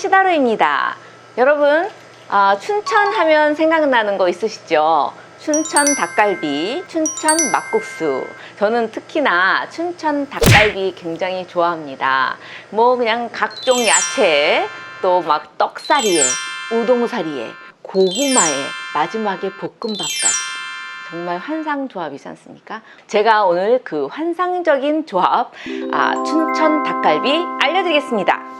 파시다로입니다. 여러분 아, 춘천 하면 생각나는 거 있으시죠? 춘천 닭갈비, 춘천 막국수. 저는 특히나 춘천 닭갈비 굉장히 좋아합니다. 뭐 그냥 각종 야채, 또 막 떡사리에, 우동사리에, 고구마에, 마지막에 볶음밥까지. 정말 환상 조합이지 않습니까? 제가 오늘 그 환상적인 조합, 아, 춘천 닭갈비 알려드리겠습니다.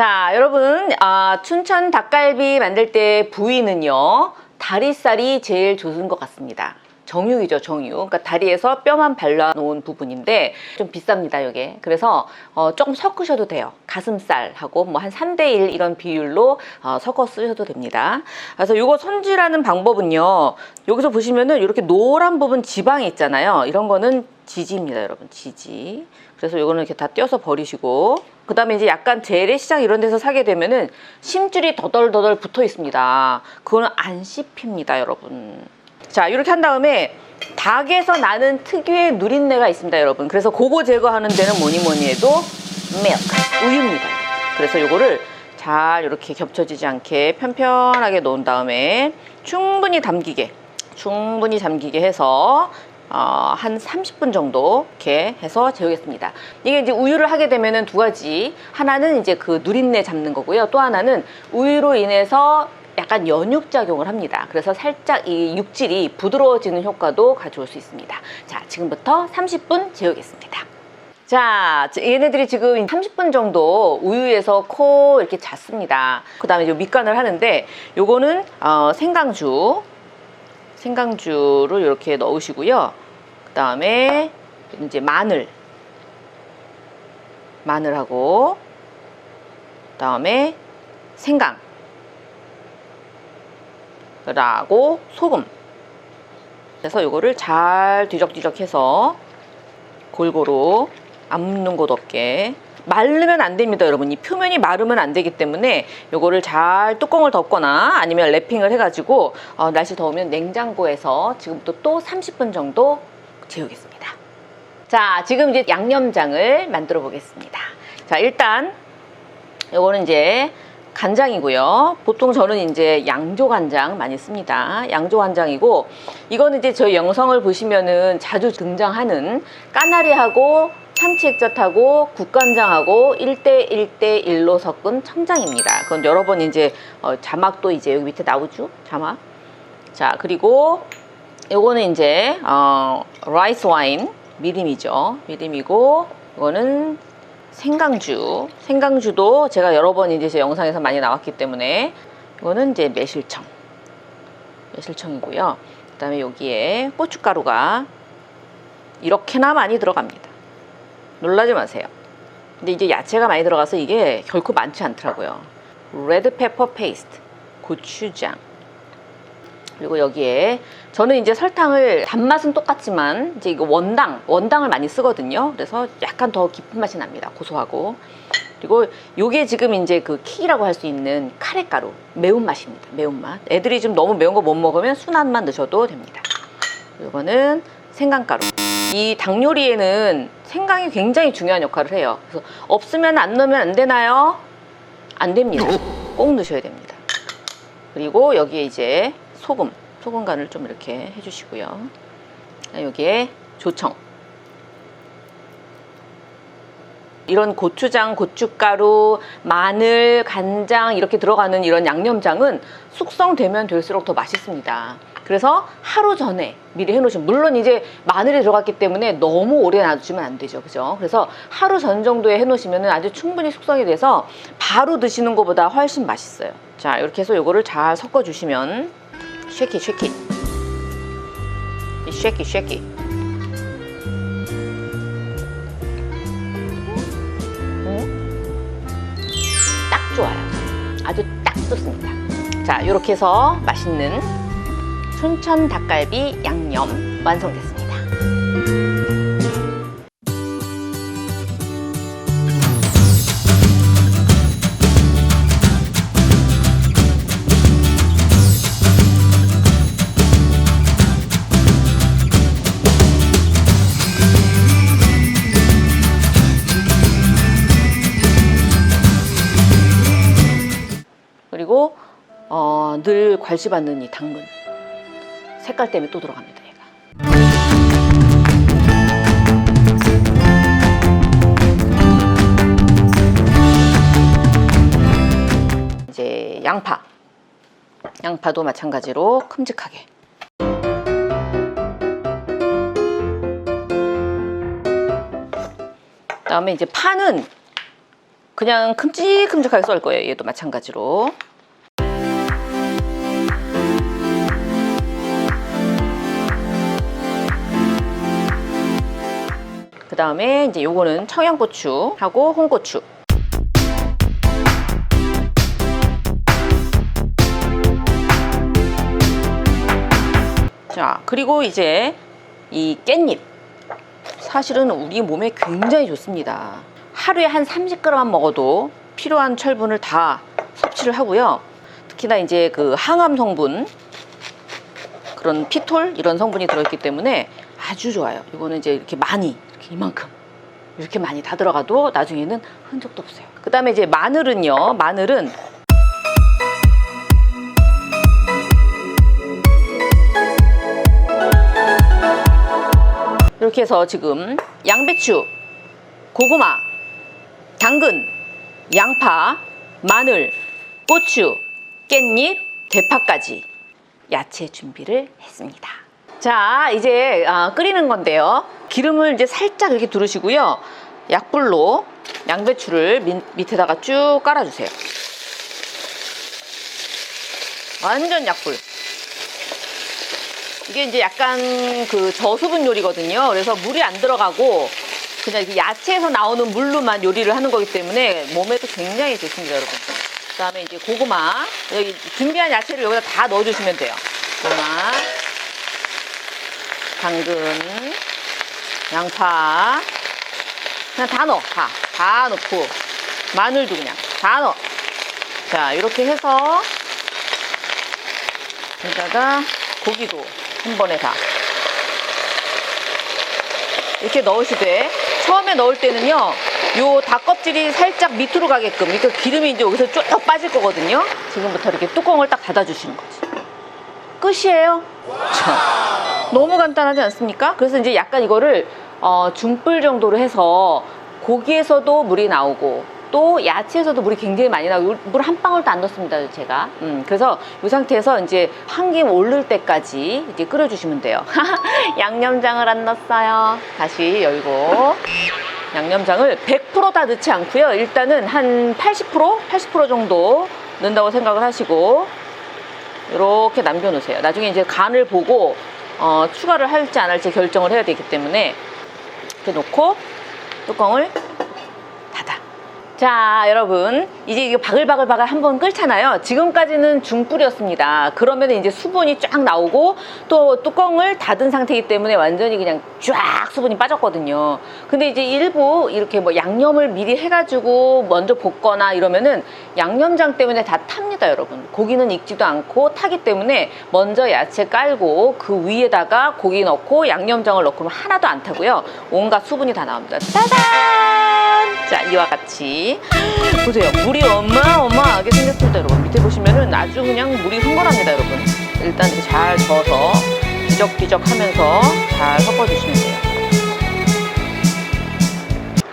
자, 여러분, 아, 춘천 닭갈비 만들 때 부위는요, 다리살이 제일 좋은 것 같습니다. 정육이죠, 정육. 그러니까 다리에서 뼈만 발라 놓은 부분인데 좀 비쌉니다, 이게. 그래서 어, 조금 섞으셔도 돼요. 가슴살하고 뭐 한 3대1 이런 비율로 어, 섞어 쓰셔도 됩니다. 그래서 이거 손질하는 방법은요, 여기서 보시면은 이렇게 노란 부분 지방이 있잖아요. 이런 거는 지지입니다, 여러분. 지지. 그래서 이거는 이렇게 다 떼어서 버리시고 그 다음에 이제 약간 재래시장 이런 데서 사게 되면은 심줄이 더덜더덜 붙어 있습니다. 그거는 안 씹힙니다, 여러분. 자, 이렇게 한 다음에 닭에서 나는 특유의 누린내가 있습니다, 여러분. 그래서 그거 제거하는 데는 뭐니 뭐니 해도 밀크, 우유입니다. 그래서 이거를 잘 이렇게 겹쳐지지 않게 편편하게 놓은 다음에 충분히 담기게, 충분히 잠기게 해서 어, 한 30분 정도 이렇게 해서 재우겠습니다. 이게 이제 우유를 하게 되면은 두 가지. 하나는 이제 그 누린내 잡는 거고요. 또 하나는 우유로 인해서 약간 연육 작용을 합니다. 그래서 살짝 이 육질이 부드러워지는 효과도 가져올 수 있습니다. 자, 지금부터 30분 재우겠습니다. 자, 얘네들이 지금 30분 정도 우유에서 코 이렇게 잤습니다. 그 다음에 밑간을 하는데 요거는 어, 생강주 생강주를 이렇게 넣으시고요. 그 다음에 이제 마늘, 마늘하고 그 다음에 생강, 라고 소금. 그래서 이거를 잘 뒤적뒤적해서 골고루 안 묻는 곳 없게 마르면 안 됩니다, 여러분. 이 표면이 마르면 안 되기 때문에 이거를 잘 뚜껑을 덮거나 아니면 랩핑을 해가지고 어, 날씨 더우면 냉장고에서 지금부터 또 30분 정도 재우겠습니다. 자, 지금 이제 양념장을 만들어 보겠습니다. 자, 일단 요거는 이제 간장이고요. 보통 저는 이제 양조 간장 많이 씁니다. 양조 간장이고 이거는 이제 저희 영상을 보시면은 자주 등장하는 까나리하고 참치 액젓하고 국간장하고 1대 1대 1로 섞은 청장입니다. 그건 여러 번 이제 어, 자막도 이제 여기 밑에 나오죠. 자막. 자, 그리고 요거는 이제 어, 라이스 와인 미림이죠. 미림이고 이거는 생강주. 생강주도 제가 여러 번 이제 제 영상에서 많이 나왔기 때문에 이거는 이제 매실청. 매실청이고요. 그다음에 여기에 고춧가루가 이렇게나 많이 들어갑니다. 놀라지 마세요. 근데 이제 야채가 많이 들어가서 이게 결코 많지 않더라고요. 레드페퍼 페이스트, 고추장. 그리고 여기에 저는 이제 설탕을 단맛은 똑같지만 이제 이거 원당, 원당을 많이 쓰거든요. 그래서 약간 더 깊은 맛이 납니다. 고소하고. 그리고 요게 지금 이제 그 킥이라고 할 수 있는 카레가루. 매운맛입니다. 매운맛. 애들이 좀 너무 매운 거 못 먹으면 순한 맛 넣으셔도 됩니다. 이거는 생강가루. 이 닭 요리에는 생강이 굉장히 중요한 역할을 해요. 그래서 없으면 안 넣으면 안 되나요? 안 됩니다. 꼭 넣으셔야 됩니다. 그리고 여기에 이제 소금, 소금 간을 좀 이렇게 해주시고요. 여기에 조청. 이런 고추장, 고춧가루, 마늘, 간장 이렇게 들어가는 이런 양념장은 숙성되면 될수록 더 맛있습니다. 그래서 하루 전에 미리 해놓으시면 물론 이제 마늘이 들어갔기 때문에 너무 오래 놔두시면 안 되죠, 그죠? 그래서 하루 전 정도에 해놓으시면 아주 충분히 숙성이 돼서 바로 드시는 것보다 훨씬 맛있어요. 자, 이렇게 해서 요거를 잘 섞어 주시면 쉐키 쉐키 이 쉐키 쉐키 딱 좋아요. 아주 딱 좋습니다. 자, 이렇게 해서 맛있는 순천 닭갈비 양념 완성됐습니다. 그리고 어, 늘 관심받는 이 당근 색깔 때문에 또 들어갑니다. 얘가. 이제 양파, 양파도 마찬가지로 큼직하게. 그다음에 이제 파는 그냥 큼직큼직하게 썰 거예요. 얘도 마찬가지로. 그 다음에 이제 요거는 청양고추하고 홍고추. 자, 그리고 이제 이 깻잎. 사실은 우리 몸에 굉장히 좋습니다. 하루에 한 30g만 먹어도 필요한 철분을 다 섭취를 하고요. 특히나 이제 그 항암 성분, 그런 피톨 이런 성분이 들어있기 때문에 아주 좋아요. 이거는 이제 이렇게 많이, 이만큼. 이렇게 많이 다 들어가도 나중에는 흔적도 없어요. 그 다음에 이제 마늘은요, 마늘은 이렇게 해서 지금 양배추, 고구마, 당근, 양파, 마늘, 고추, 깻잎, 대파까지 야채 준비를 했습니다. 자, 이제 아, 끓이는 건데요. 기름을 이제 살짝 이렇게 두르시고요. 약불로 양배추를 밑, 밑에다가 쭉 깔아주세요. 완전 약불. 이게 이제 약간 그 저수분 요리거든요. 그래서 물이 안 들어가고 그냥 이렇게 야채에서 나오는 물로만 요리를 하는 거기 때문에 몸에도 굉장히 좋습니다, 여러분. 그 다음에 이제 고구마. 여기 준비한 야채를 여기다 다 넣어주시면 돼요. 고구마, 당근, 양파. 그냥 다 넣어. 다. 다 넣고. 마늘도 그냥 다 넣어. 자, 이렇게 해서 여기다가 고기도 한 번에 다. 이렇게 넣으시되 처음에 넣을 때는요 요 닭껍질이 살짝 밑으로 가게끔 그러니까 기름이 이제 여기서 쭉 빠질 거거든요 지금부터 이렇게 뚜껑을 딱 닫아주시는 거지 끝이에요 참, 너무 간단하지 않습니까? 그래서 이제 약간 이거를 어, 중불 정도로 해서 고기에서도 물이 나오고 또 야채에서도 물이 굉장히 많이 나오고 물 한 방울도 안 넣습니다 제가. 음, 그래서 이 상태에서 이제 한 김 오를 때까지 이제 끓여주시면 돼요. 양념장을 안 넣었어요. 다시 열고. 양념장을 100%다 넣지 않고요. 일단은 한 80% 80% 정도 넣는다고 생각을 하시고 이렇게 남겨놓으세요. 나중에 이제 간을 보고 어, 추가를 할지 안 할지 결정을 해야 되기 때문에 이렇게 놓고 뚜껑을 자 여러분. 이제 이게 바글바글바글 한번 끓잖아요. 지금까지는 중불이었습니다. 그러면 이제 수분이 쫙 나오고 또 뚜껑을 닫은 상태이기 때문에 완전히 그냥 쫙 수분이 빠졌거든요. 근데 이제 일부 이렇게 뭐 양념을 미리 해가지고 먼저 볶거나 이러면은 양념장 때문에 다 탑니다 여러분. 고기는 익지도 않고 타기 때문에 먼저 야채 깔고 그 위에다가 고기 넣고 양념장을 넣고 하면 하나도 안 타고요. 온갖 수분이 다 나옵니다. 짜잔 자 이와 같이 보세요 물이 어마어마하게 생겼습니다 여러분 밑에 보시면은 아주 그냥 물이 흥건합니다 여러분 일단 이렇게 잘 저어서 뒤적뒤적 하면서 잘 섞어주시면 돼요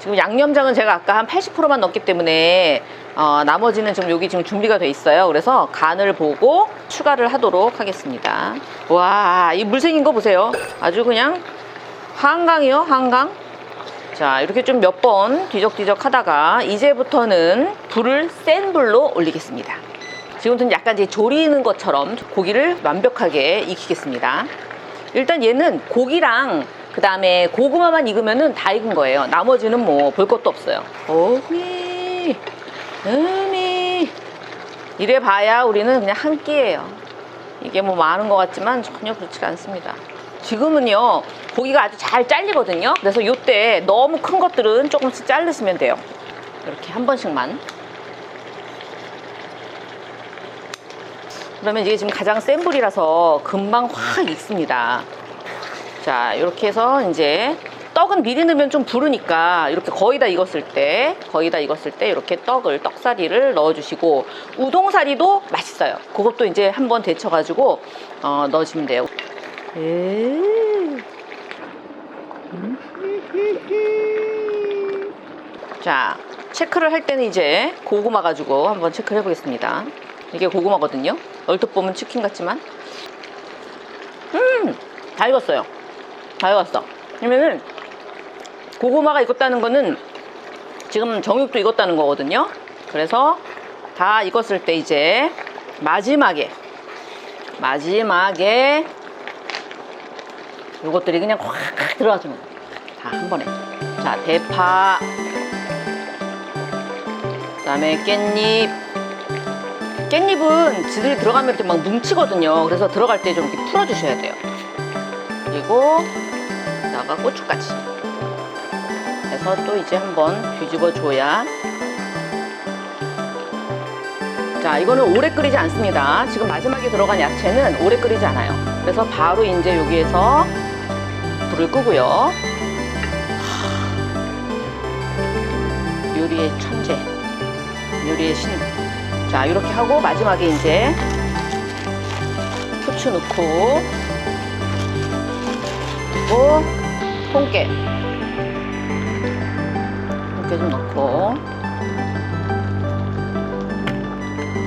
지금 양념장은 제가 아까 한 80%만 넣었기 때문에 어, 나머지는 지금 여기 지금 준비가 돼 있어요. 그래서 간을 보고 추가를 하도록 하겠습니다. 와, 이 물 생긴 거 보세요. 아주 그냥 한강이요, 한강. 자, 이렇게 좀 몇 번 뒤적뒤적 하다가 이제부터는 불을 센 불로 올리겠습니다. 지금부터는 약간 이제 조리는 것처럼 고기를 완벽하게 익히겠습니다. 일단 얘는 고기랑 그 다음에 고구마만 익으면은 다 익은 거예요. 나머지는 뭐 볼 것도 없어요. 오미, 음이. 이래 봐야 우리는 그냥 한 끼예요. 이게 뭐 많은 것 같지만 전혀 그렇지가 않습니다. 지금은요, 고기가 아주 잘 잘리거든요. 그래서 이때 너무 큰 것들은 조금씩 자르시면 돼요. 이렇게 한 번씩만. 그러면 이게 지금 가장 센 불이라서 금방 확 익습니다. 자, 이렇게 해서 이제 떡은 미리 넣으면 좀 부르니까 이렇게 거의 다 익었을 때, 거의 다 익었을 때 이렇게 떡을, 떡사리를 넣어주시고 우동사리도 맛있어요. 그것도 이제 한번 데쳐가지고 어, 넣어주면 돼요. 음. 자, 체크를 할 때는 이제 고구마 가지고 한번 체크를 해보겠습니다. 이게 고구마거든요. 얼핏 보면 치킨 같지만. 음, 다 익었어요. 다 익었어. 그러면은 고구마가 익었다는 거는 지금 정육도 익었다는 거거든요. 그래서 다 익었을 때 이제 마지막에 마지막에 요것들이 그냥 확 들어가주면 다한 번에. 자, 대파. 그다음에 깻잎. 깻잎은 지들이 들어가면 이렇게 막 뭉치거든요. 그래서 들어갈 때 좀 이렇게 풀어 주셔야 돼요. 그리고 나가 고추까지. 해서 또 이제 한번 뒤집어 줘야. 자, 이거는 오래 끓이지 않습니다. 지금 마지막에 들어간 야채는 오래 끓이지 않아요. 그래서 바로 이제 여기에서 불을 끄고요. 요리의 천재, 요리의 신. 자, 이렇게 하고 마지막에 이제 후추 넣고 그리고 통깨 통깨 좀 넣고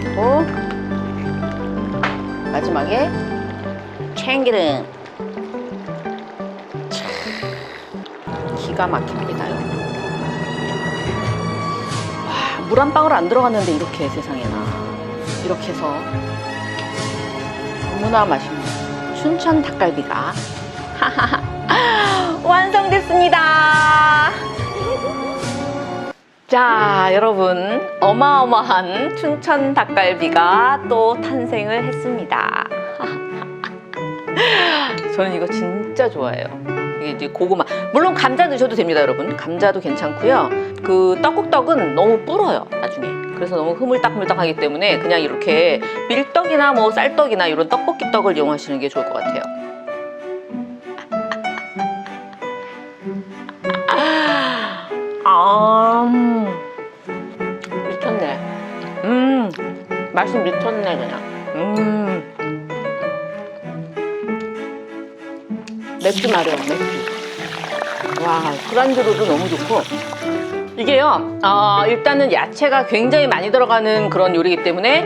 그리고 마지막에 참기름 기가 막힙니다. 와, 물 한 방울 안 들어갔는데 이렇게 세상에나 이렇게 해서 너무나 맛있는 춘천 닭갈비가 완성됐습니다. 자, 여러분, 어마어마한 춘천 닭갈비가 또 탄생을 했습니다. 저는 이거 진짜 좋아해요. 이제 고구마. 물론 감자 넣으셔도 됩니다, 여러분. 감자도 괜찮고요. 그 떡국떡은 너무 불어요, 나중에. 그래서 너무 흐물딱흐물딱하기 때문에 그냥 이렇게 밀떡이나 뭐 쌀떡이나 이런 떡볶이 떡을 이용하시는 게 좋을 것 같아요. 아, 음. 미쳤네. 음, 맛이 미쳤네, 그냥. 음. 맥주 마려워, 맥주. 와, 술안주로도 너무 좋고. 이게요, 어, 일단은 야채가 굉장히 많이 들어가는 그런 요리이기 때문에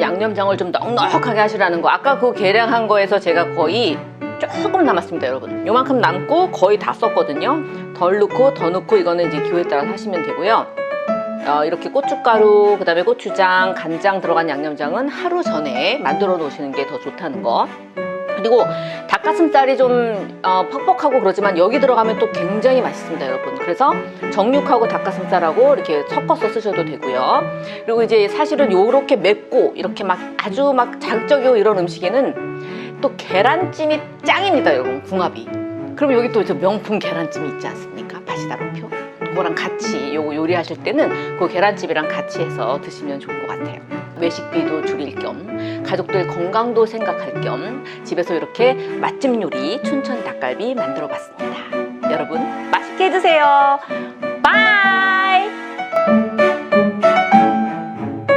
양념장을 좀 넉넉하게 하시라는 거. 아까 그 계량한 거에서 제가 거의 조금 남았습니다, 여러분. 요만큼 남고 거의 다 썼거든요. 덜 넣고 더 넣고 이거는 이제 기호에 따라 하시면 되고요. 어, 이렇게 고춧가루, 그 다음에 고추장, 간장 들어간 양념장은 하루 전에 만들어 놓으시는 게 더 좋다는 거. 그리고 닭가슴살이 좀 어, 퍽퍽하고 그러지만 여기 들어가면 또 굉장히 맛있습니다, 여러분. 그래서 정육하고 닭가슴살하고 이렇게 섞어서 쓰셔도 되고요. 그리고 이제 사실은 요렇게 맵고 이렇게 막 아주 막 자극적이고 이런 음식에는 또 계란찜이 짱입니다, 여러분. 궁합이. 그럼 여기 또 저 명품 계란찜이 있지 않습니까? 바시다로표. 그거랑 같이 요거 요리하실 때는 그 계란찜이랑 같이 해서 드시면 좋을 것 같아요. 외식비도 줄일 겸 가족들 건강도 생각할 겸 집에서 이렇게 맛집 요리 춘천 닭갈비 만들어 봤습니다. 여러분 맛있게 해드세요. 빠이!